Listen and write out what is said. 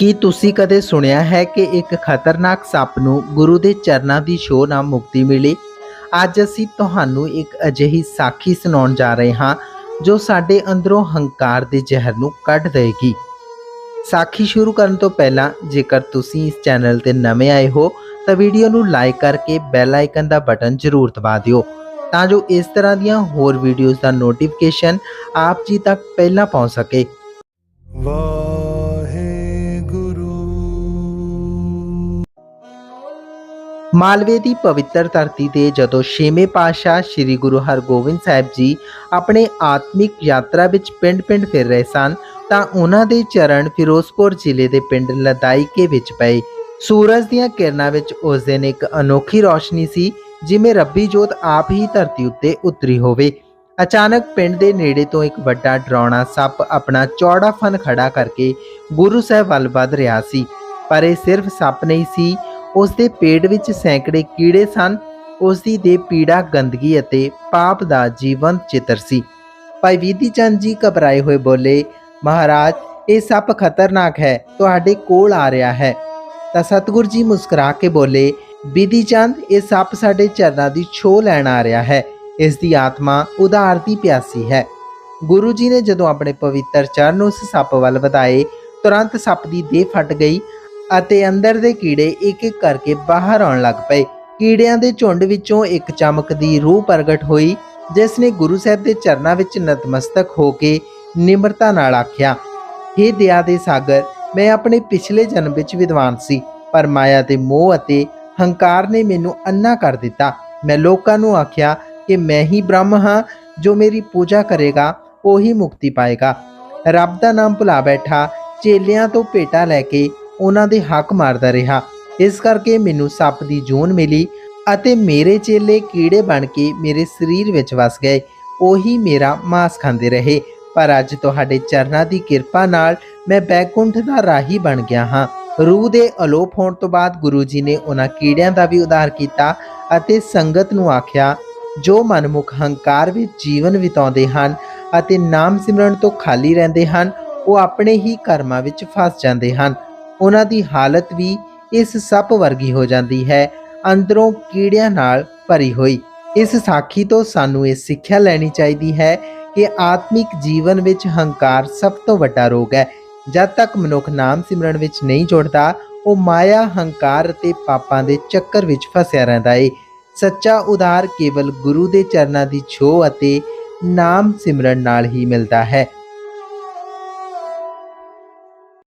ਕੀ ਤੁਸੀਂ ਕਦੇ ਸੁਣਿਆ ਹੈ ਕਿ ਇੱਕ ਖਤਰਨਾਕ ਸੱਪ ਨੂੰ ਗੁਰੂ ਦੇ ਚਰਨਾਂ ਦੀ ਛੋਹ ਨਾਲ ਮੁਕਤੀ ਮਿਲੀ? ਅੱਜ ਅਸੀਂ ਤੁਹਾਨੂੰ ਇੱਕ ਅਜਿਹੀ ਸਾਖੀ ਸੁਣਾਉਣ ਜਾ ਰਹੇ ਹਾਂ, ਜੋ ਸਾਡੇ ਅੰਦਰੋਂ ਹੰਕਾਰ ਦੇ ਜ਼ਹਿਰ ਨੂੰ ਕੱਢ ਦੇਗੀ ਸਾਖੀ ਸ਼ੁਰੂ ਕਰਨ ਤੋਂ ਪਹਿਲਾਂ, ਜੇਕਰ ਤੁਸੀਂ ਇਸ ਚੈਨਲ ਤੇ ਨਵੇਂ ਆਏ ਹੋ, ਤਾਂ ਵੀਡੀਓ ਨੂੰ ਲਾਈਕ ਕਰਕੇ ਬੈਲ ਆਈਕਨ ਦਾ ਬਟਨ ਜ਼ਰੂਰ ਦਬਾ ਦਿਓ, ਤਾਂ ਜੋ ਇਸ ਤਰ੍ਹਾਂ ਦੀਆਂ ਹੋਰ ਵੀਡੀਓਜ਼ ਦਾ ਨੋਟੀਫਿਕੇਸ਼ਨ ਆਪ ਜੀ ਤੱਕ ਪਹਿਲਾਂ ਪਹੁੰਚ ਸਕੇ। ਵਾਹਿਗੁਰੂ ਮਾਲਵੇ ਦੀ ਪਵਿੱਤਰ ਧਰਤੀ ਤੇ ਜਦੋਂ ਛੇਵੇਂ ਪਾਤਸ਼ਾਹ ਸ੍ਰੀ ਗੁਰੂ ਹਰਗੋਬਿੰਦ ਸਾਹਿਬ ਜੀ ਆਪਣੇ ਆਤਮਿਕ ਯਾਤਰਾ ਵਿੱਚ ਪਿੰਡ-ਪਿੰਡ ਫਿਰ ਰਹੇ ਸਨ, ਤਾਂ ਉਹਨਾਂ ਦੇ ਚਰਨ ਫਿਰੋਜ਼ਪੁਰ ਜ਼ਿਲ੍ਹੇ ਦੇ ਪਿੰਡ ਲਦਾਈਕੇ ਵਿੱਚ ਪਏ। ਸੂਰਜ ਦੀਆਂ ਕਿਰਨਾਂ ਵਿੱਚ ਉਸ ਦਿਨ ਇੱਕ ਅਨੋਖੀ ਰੌਸ਼ਨੀ ਸੀ, ਜਿਵੇਂ ਰੱਬੀ ਜੋਤ ਆਪ ਹੀ ਧਰਤੀ ਉੱਤੇ ਉਤਰੀ ਹੋਵੇ। ਅਚਾਨਕ ਪਿੰਡ ਦੇ ਨੇੜੇ ਤੋਂ ਇੱਕ ਵੱਡਾ ਡਰਾਉਣਾ ਸੱਪ ਆਪਣਾ ਚੌੜਾ ਫਨ ਖੜਾ ਕਰਕੇ ਗੁਰੂ ਸਾਹਿਬ ਵੱਲ ਵੱਧ ਰਿਹਾ ਸੀ, ਪਰ ਇਹ ਸਿਰਫ ਸੱਪ ਨਹੀਂ ਸੀ ਉਸ ਦੇ ਪੇਟ ਵਿੱਚ ਸੈਂਕੜੇ ਕੀੜੇ ਸਨ। ਉਸ ਦੀ ਦੇ ਪੀੜਾ ਗੰਦਗੀ ਅਤੇ ਪਾਪ ਦਾ ਜੀਵੰਤ ਚਿੱਤਰ ਸੀ। ਭਾਈ ਵੀਦੀ ਚੰਦ ਜੀ ਘਬਰਾਏ ਹੋਏ ਬੋਲੇ, ਮਹਾਰਾਜ, ਇਹ ਸੱਪ ਖਤਰਨਾਕ ਹੈ, ਤੁਹਾਡੇ ਕੋਲ ਆ ਰਿਹਾ ਹੈ। ਤਾਂ ਸਤਿਗੁਰ ਜੀ ਮੁਸਕਰਾ ਕੇ ਬੋਲੇ ਵੀਦੀ ਚੰਦ, ਇਹ ਸੱਪ ਸਾਡੇ ਚਰਨਾਂ ਦੀ ਛੋਹ ਲੈਣ ਆ ਰਿਹਾ ਹੈ। ਇਸ ਦੀ ਆਤਮਾ ਉਧਾਰ ਦੀ ਪਿਆਸੀ ਹੈ। ਗੁਰੂ ਜੀ ਨੇ ਜਦੋਂ ਆਪਣੇ ਪਵਿੱਤਰ ਚਰਨ ਉਸ ਸੱਪ ਵੱਲ ਵਧਾਏ, ਤੁਰੰਤ ਸੱਪ ਦੀ ਦੇਹ ਫਟ ਗਈ। ਅਤੇ ਅੰਦਰ ਦੇ ਕੀੜੇ ਇੱਕ ਇੱਕ ਕਰਕੇ ਬਾਹਰ ਆਉਣ ਲੱਗ ਪਏ। ਕੀੜਿਆਂ ਦੇ ਝੁੰਡ ਵਿੱਚੋਂ ਇੱਕ ਚਮਕਦੀ ਰੂਹ ਪ੍ਰਗਟ ਹੋਈ, ਜਿਸ ਨੇ ਗੁਰੂ ਸਾਹਿਬ ਦੇ ਚਰਨਾਂ ਵਿੱਚ ਨਤਮਸਤਕ ਹੋ ਕੇ ਨਿਮਰਤਾ ਨਾਲ ਆਖਿਆ हे ਦਇਆ ਦੇ ਸਾਗਰ, ਮੈਂ ਆਪਣੇ ਪਿਛਲੇ ਜਨਮ ਵਿੱਚ ਵਿਦਵਾਨ ਸੀ, ਪਰ ਮਾਇਆ ਦੇ ਮੋਹ ਅਤੇ ਹੰਕਾਰ ਨੇ ਮੈਨੂੰ ਅੰਨਾ ਕਰ ਦਿੱਤਾ। ਮੈਂ ਲੋਕਾਂ ਨੂੰ ਆਖਿਆ ਕਿ ਮੈਂ ਹੀ ਬ੍ਰਹਮ ਹਾਂ, ਜੋ ਮੇਰੀ ਪੂਜਾ ਕਰੇਗਾ, ਉਹੀ ਮੁਕਤੀ ਪਾਏਗਾ। ਰੱਬ ਦਾ ਨਾਮ ਭੁਲਾ ਬੈਠਾ, ਚੇਲਿਆਂ ਤੋਂ ਭੇਟਾ ਲੈ ਕੇ ਉਹਨਾਂ ਦੇ ਹੱਕ ਮਾਰਦਾ ਰਿਹਾ। ਇਸ ਕਰਕੇ ਮੈਨੂੰ ਸੱਪ ਦੀ ਜੂਨ ਮਿਲੀ ਅਤੇ ਮੇਰੇ ਚੇਲੇ ਕੀੜੇ ਬਣ ਕੇ ਮੇਰੇ ਸਰੀਰ ਵਿੱਚ ਵਸ ਗਏ। ਉਹੀ ਮੇਰਾ ਮਾਸ ਖਾਂਦੇ ਰਹੇ। ਪਰ ਅੱਜ ਤੁਹਾਡੇ ਚਰਨਾਂ ਦੀ ਕਿਰਪਾ ਨਾਲ ਮੈਂ ਬੈਕੁੰਠ ਦਾ ਰਾਹੀ ਬਣ ਗਿਆ ਹਾਂ। ਰੂਹ ਦੇ ਅਲੋਪ ਹੋਣ ਤੋਂ ਬਾਅਦ ਗੁਰੂ ਜੀ ਨੇ ਉਹਨਾਂ ਕੀੜਿਆਂ ਦਾ ਵੀ ਉਧਾਰ ਕੀਤਾ ਅਤੇ ਸੰਗਤ ਨੂੰ ਆਖਿਆ, ਜੋ ਮਨਮੁਖ ਹੰਕਾਰ ਵਿੱਚ ਜੀਵਨ ਬਿਤਾਉਂਦੇ ਹਨ ਅਤੇ ਨਾਮ ਸਿਮਰਨ ਤੋਂ ਖਾਲੀ ਰਹਿੰਦੇ ਹਨ, ਉਹ ਆਪਣੇ ਹੀ ਕਰਮਾਂ ਵਿੱਚ ਫਸ ਜਾਂਦੇ ਹਨ। ਉਹਨਾਂ ਦੀ ਹਾਲਤ ਵੀ ਇਸ ਸੱਪ ਵਰਗੀ ਹੋ ਜਾਂਦੀ ਹੈ। ਅੰਦਰੋਂ ਕੀੜਿਆਂ ਨਾਲ ਭਰੀ ਹੋਈ। ਇਸ ਸਾਖੀ ਤੋਂ ਸਾਨੂੰ ਇਹ ਸਿੱਖਿਆ ਲੈਣੀ ਚਾਹੀਦੀ ਹੈ ਕਿ ਆਤਮਿਕ ਜੀਵਨ ਵਿੱਚ ਹੰਕਾਰ ਸਭ ਤੋਂ ਵੱਡਾ ਰੋਗ ਹੈ। ਜਦ ਤੱਕ ਮਨੁੱਖ ਨਾਮ ਸਿਮਰਨ ਵਿੱਚ ਨਹੀਂ ਜੁੜਦਾ, ਉਹ ਮਾਇਆ, ਹੰਕਾਰ ਅਤੇ ਪਾਪਾਂ ਦੇ ਚੱਕਰ ਵਿੱਚ ਫਸਿਆ ਰਹਿੰਦਾ ਏ। ਸੱਚਾ ਉਧਾਰ ਕੇਵਲ ਗੁਰੂ ਦੇ ਚਰਨਾਂ ਦੀ ਛੋਹ ਅਤੇ ਨਾਮ ਸਿਮਰਨ ਨਾਲ ਹੀ ਮਿਲਦਾ ਹੈ।